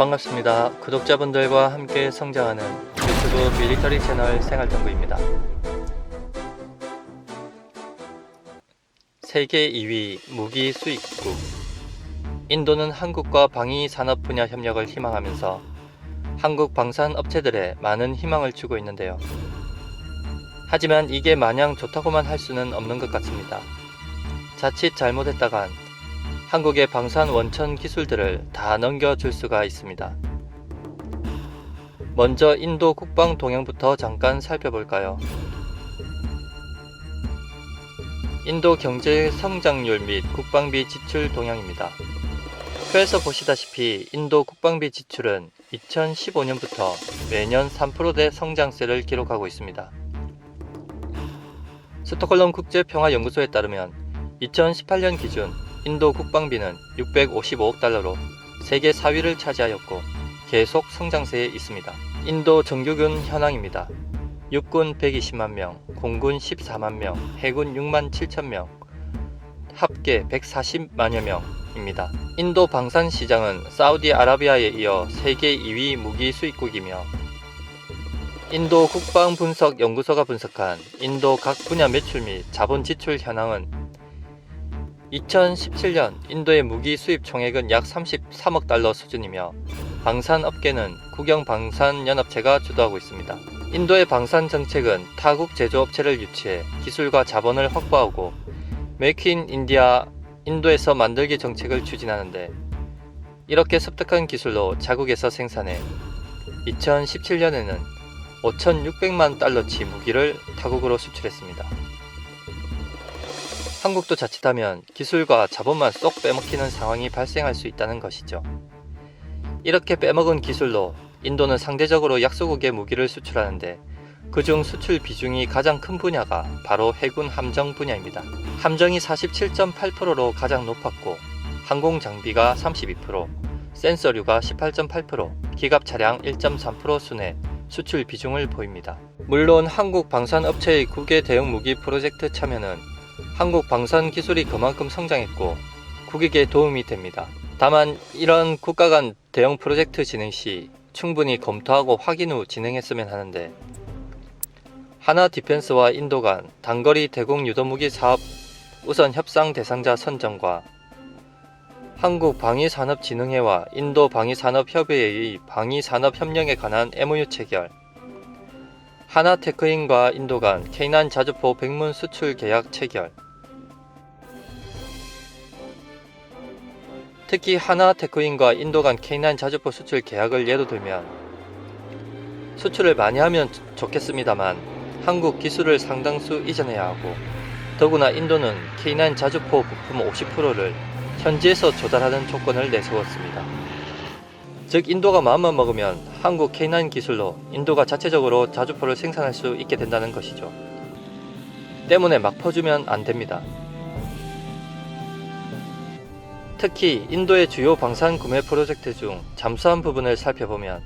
반갑습니다. 구독자분들과 함께 성장하는 유튜브 밀리터리 채널 생활정보입니다. 세계 2위 무기 수입국 인도는 한국과 방위 산업 분야 협력을 희망하면서 한국 방산 업체들의 많은 희망을 주고 있는데요. 하지만 이게 마냥 좋다고만 할 수는 없는 것 같습니다. 자칫 잘못했다간 한국의 방산 원천 기술들을 다 넘겨줄 수가 있습니다. 먼저 인도 국방 동향부터 잠깐 살펴볼까요? 인도 경제 성장률 및 국방비 지출 동향입니다. 표에서 보시다시피 인도 국방비 지출은 2015년부터 매년 3%대 성장세를 기록하고 있습니다. 스톡홀름 국제평화연구소에 따르면 2018년 기준 인도 국방비는 655억 달러로 세계 4위를 차지하였고 계속 성장세에 있습니다. 인도 정규군 현황입니다. 육군 120만 명, 공군 14만 명, 해군 6만 7천 명, 합계 140만여 명입니다. 인도 방산 시장은 사우디아라비아에 이어 세계 2위 무기 수입국이며 인도 국방분석연구소가 분석한 인도 각 분야 매출 및 자본 지출 현황은 2017년 인도의 무기 수입 총액은 약 33억 달러 수준이며 방산 업계는 국영 방산 연합체가 주도하고 있습니다. 인도의 방산 정책은 타국 제조업체를 유치해 기술과 자본을 확보하고 메이크 인 인디아 인도에서 만들기 정책을 추진하는데 이렇게 습득한 기술로 자국에서 생산해 2017년에는 5,600만 달러치 무기를 타국으로 수출했습니다. 한국도 자칫하면 기술과 자본만 쏙 빼먹히는 상황이 발생할 수 있다는 것이죠. 이렇게 빼먹은 기술로 인도는 상대적으로 약소국의 무기를 수출하는데 그중 수출 비중이 가장 큰 분야가 바로 해군 함정 분야입니다. 함정이 47.8%로 가장 높았고 항공 장비가 32%, 센서류가 18.8%, 기갑 차량 1.3% 순에 수출 비중을 보입니다. 물론 한국 방산업체의 국외 대형 무기 프로젝트 참여는 한국 방산 기술이 그만큼 성장했고 국익에 도움이 됩니다. 다만 이런 국가 간 대형 프로젝트 진행 시 충분히 검토하고 확인 후 진행했으면 하는데 하나 디펜스와 인도 간 단거리 대공 유도무기 사업 우선 협상 대상자 선정과 한국 방위산업진흥회와 인도 방위산업협의회의 방위산업협력에 관한 MOU 체결 하나테크인과 인도 간 K9 자주포 백문 수출 계약 체결 특히 하나테크인과 인도 간 K9 자주포 수출 계약을 예로 들면 수출을 많이 하면 좋겠습니다만 한국 기술을 상당수 이전해야 하고 더구나 인도는 K9 자주포 부품 50%를 현지에서 조달하는 조건을 내세웠습니다. 즉 인도가 마음만 먹으면 한국 K9 기술로 인도가 자체적으로 자주포를 생산할 수 있게 된다는 것이죠. 때문에 막 퍼주면 안 됩니다. 특히 인도의 주요 방산 구매 프로젝트 중 잠수함 부분을 살펴보면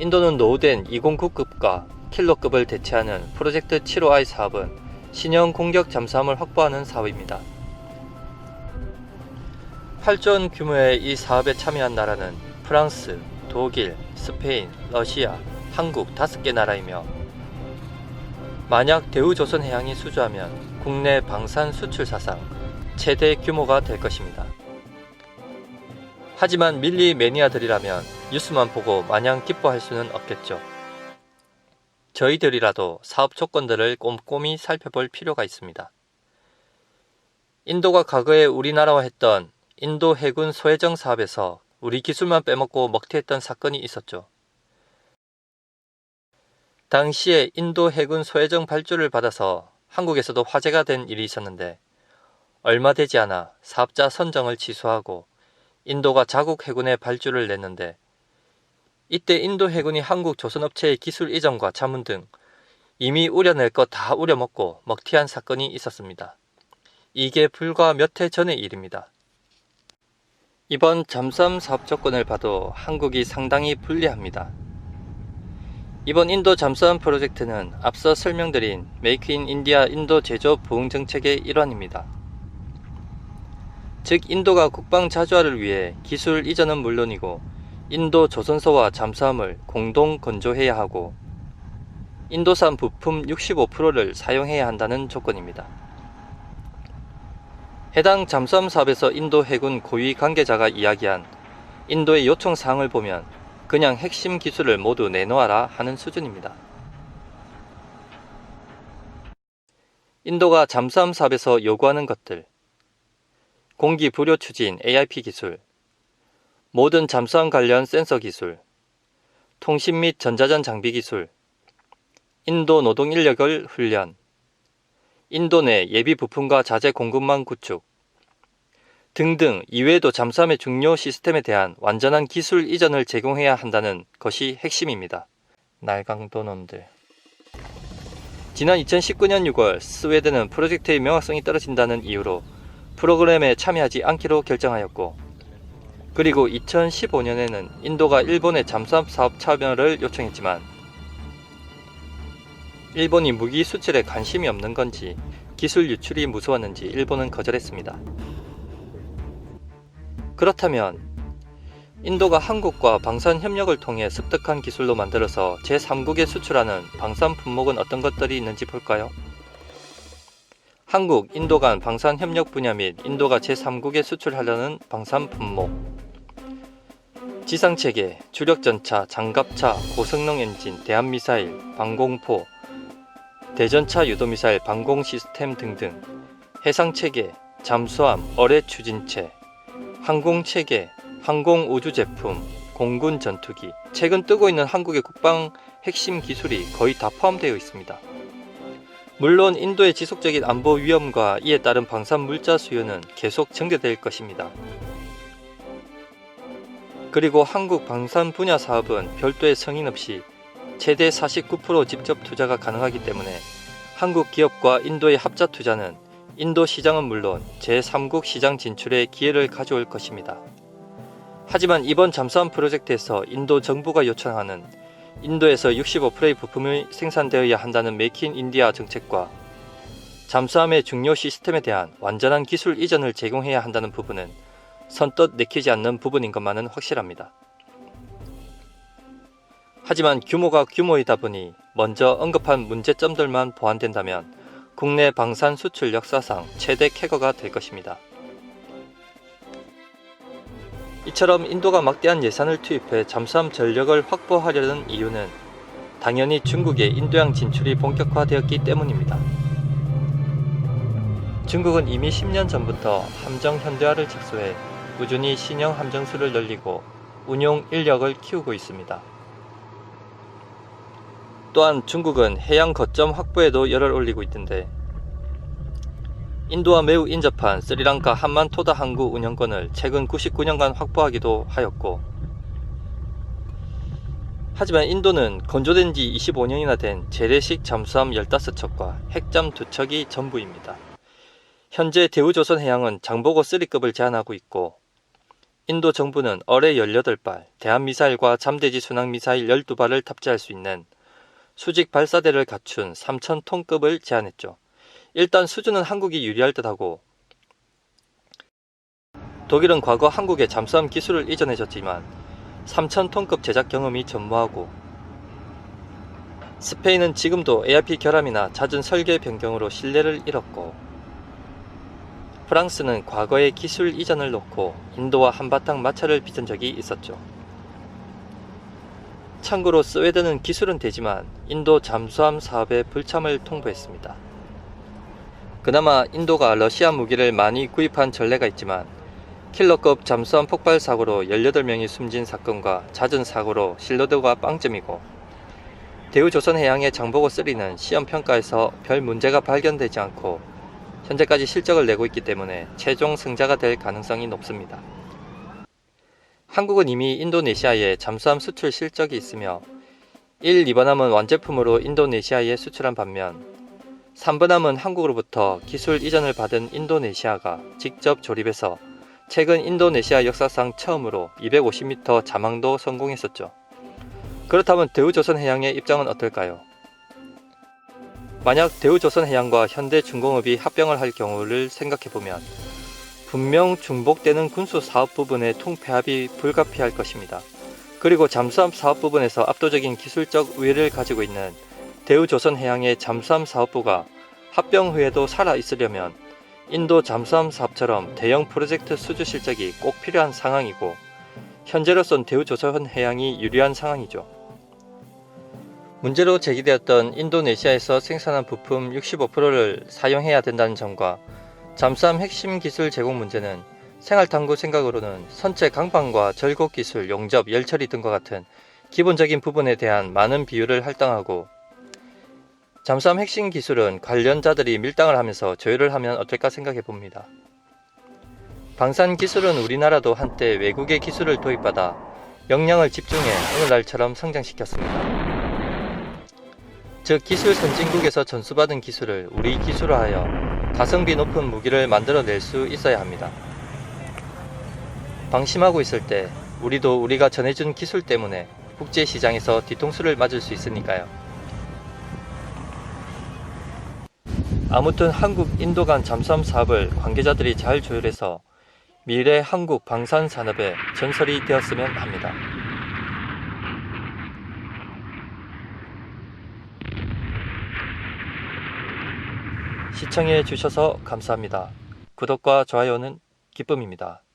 인도는 노후된 209급과 킬로급을 대체하는 프로젝트 75i 사업은 신형 공격 잠수함을 확보하는 사업입니다. 8조 규모의 이 사업에 참여한 나라는 프랑스, 독일, 스페인, 러시아, 한국 5개 나라이며 만약 대우조선해양이 수주하면 국내 방산 수출 사상 최대 규모가 될 것입니다. 하지만 밀리 매니아들이라면 뉴스만 보고 마냥 기뻐할 수는 없겠죠. 저희들이라도 사업 조건들을 꼼꼼히 살펴볼 필요가 있습니다. 인도가 과거에 우리나라와 했던 인도 해군 소해정 사업에서 우리 기술만 빼먹고 먹튀했던 사건이 있었죠. 당시에 인도 해군 소해정 발주를 받아서 한국에서도 화제가 된 일이 있었는데 얼마 되지 않아 사업자 선정을 취소하고 인도가 자국 해군에 발주를 냈는데 이때 인도 해군이 한국 조선업체의 기술 이전과 자문 등 이미 우려낼 것 다 우려먹고 먹튀한 사건이 있었습니다. 이게 불과 몇 해 전의 일입니다. 이번 잠수함 사업 조건을 봐도 한국이 상당히 불리합니다. 이번 인도 잠수함 프로젝트는 앞서 설명드린 메이크 인 인디아 인도 제조 부흥 정책의 일환입니다. 즉 인도가 국방 자주화를 위해 기술 이전은 물론이고 인도 조선소와 잠수함을 공동 건조해야 하고 인도산 부품 65%를 사용해야 한다는 조건입니다. 해당 잠수함 사업에서 인도 해군 고위 관계자가 이야기한 인도의 요청 사항을 보면 그냥 핵심 기술을 모두 내놓아라 하는 수준입니다. 인도가 잠수함 사업에서 요구하는 것들 공기 부료 추진 AIP 기술 모든 잠수함 관련 센서 기술 통신 및 전자전 장비 기술 인도 노동 인력을 훈련 인도 내 예비 부품과 자재 공급망 구축 등등 이외에도 잠수함의 중요 시스템에 대한 완전한 기술 이전을 제공해야 한다는 것이 핵심입니다. 날강도 놈들. 지난 2019년 6월 스웨덴은 프로젝트의 명확성이 떨어진다는 이유로 프로그램에 참여하지 않기로 결정하였고 그리고 2015년에는 인도가 일본의 잠수함 사업 참여를 요청했지만 일본이 무기 수출에 관심이 없는 건지 기술 유출이 무서웠는지 일본은 거절했습니다. 그렇다면 인도가 한국과 방산 협력을 통해 습득한 기술로 만들어서 제3국에 수출하는 방산 품목은 어떤 것들이 있는지 볼까요? 한국, 인도 간 방산 협력 분야 및 인도가 제3국에 수출하려는 방산 품목 지상체계, 주력전차, 장갑차, 고성능 엔진, 대한미사일, 방공포, 대전차 유도미사일 방공 시스템 등등 해상체계, 잠수함, 어뢰 추진체, 항공체계, 항공우주 제품, 공군 전투기, 최근 뜨고 있는 한국의 국방 핵심 기술이 거의 다 포함되어 있습니다. 물론 인도의 지속적인 안보 위험과 이에 따른 방산 물자 수요는 계속 증대될 것입니다. 그리고 한국 방산 분야 사업은 별도의 승인 없이 최대 49% 직접 투자가 가능하기 때문에 한국 기업과 인도의 합자 투자는 인도 시장은 물론 제3국 시장 진출에 기회를 가져올 것입니다. 하지만 이번 잠수함 프로젝트에서 인도 정부가 요청하는 인도에서 65%의 부품이 생산되어야 한다는 메이킹 인디아 정책과 잠수함의 중요 시스템에 대한 완전한 기술 이전을 제공해야 한다는 부분은 선뜻 내키지 않는 부분인 것만은 확실합니다. 하지만 규모가 규모이다 보니 먼저 언급한 문제점들만 보완된다면 국내 방산 수출 역사상 최대 캐거가 될 것입니다. 이처럼 인도가 막대한 예산을 투입해 잠수함 전력을 확보하려는 이유는 당연히 중국의 인도양 진출이 본격화되었기 때문입니다. 중국은 이미 10년 전부터 함정 현대화를 직소해 꾸준히 신형 함정수를 늘리고 운용 인력을 키우고 있습니다. 또한 중국은 해양 거점 확보에도 열을 올리고 있던데 인도와 매우 인접한 스리랑카 한만토다 항구 운영권을 최근 99년간 확보하기도 하였고 하지만 인도는 건조된 지 25년이나 된 재래식 잠수함 15척과 핵잠 2척이 전부입니다. 현재 대우조선해양은 장보고 3급을 제한하고 있고 인도 정부는 어뢰 18발, 대한미사일과 잠대지 순항미사일 12발을 탑재할 수 있는 수직 발사대를 갖춘 3,000톤급을 제안했죠. 일단 수준은 한국이 유리할 듯하고 독일은 과거 한국에 잠수함 기술을 이전해줬지만 3,000톤급 제작 경험이 전무하고 스페인은 지금도 ARP 결함이나 잦은 설계 변경으로 신뢰를 잃었고 프랑스는 과거의 기술 이전을 놓고 인도와 한바탕 마찰을 빚은 적이 있었죠. 참고로 스웨덴은 기술은 되지만 인도 잠수함 사업에 불참을 통보했습니다. 그나마 인도가 러시아 무기를 많이 구입한 전례가 있지만 킬러급 잠수함 폭발 사고로 18명이 숨진 사건과 잦은 사고로 신뢰도가 빵점이고 대우조선해양의 장보고 3는 시험평가에서 별 문제가 발견되지 않고 현재까지 실적을 내고 있기 때문에 최종 승자가 될 가능성이 높습니다. 한국은 이미 인도네시아에 잠수함 수출 실적이 있으며 1, 2번함은 완제품으로 인도네시아에 수출한 반면 3번함은 한국으로부터 기술 이전을 받은 인도네시아가 직접 조립해서 최근 인도네시아 역사상 처음으로 250m 자망도 성공했었죠. 그렇다면 대우조선 해양의 입장은 어떨까요? 만약 대우조선 해양과 현대 중공업이 합병을 할 경우를 생각해보면 분명 중복되는 군수 사업 부분의 통폐합이 불가피할 것입니다. 그리고 잠수함 사업 부분에서 압도적인 기술적 우위를 가지고 있는 대우조선해양의 잠수함 사업부가 합병 후에도 살아 있으려면 인도 잠수함 사업처럼 대형 프로젝트 수주 실적이 꼭 필요한 상황이고 현재로선 대우조선해양이 유리한 상황이죠. 문제로 제기되었던 인도네시아에서 생산한 부품 65%를 사용해야 된다는 점과 잠수함 핵심 기술 제공 문제는 생활탐구 생각으로는 선체 강판과 절곡 기술, 용접, 열처리 등과 같은 기본적인 부분에 대한 많은 비율을 할당하고 잠수함 핵심 기술은 관련자들이 밀당을 하면서 조율을 하면 어떨까 생각해 봅니다. 방산 기술은 우리나라도 한때 외국의 기술을 도입받아 역량을 집중해 오늘날처럼 성장시켰습니다. 즉 기술 선진국에서 전수받은 기술을 우리 기술화하여 가성비 높은 무기를 만들어낼 수 있어야 합니다. 방심하고 있을 때 우리도 우리가 전해준 기술 때문에 국제 시장에서 뒤통수를 맞을 수 있으니까요. 아무튼 한국 인도 간 잠수함 사업을 관계자들이 잘 조율해서 미래 한국 방산 산업의 전설이 되었으면 합니다. 시청해 주셔서 감사합니다. 구독과 좋아요는 기쁨입니다.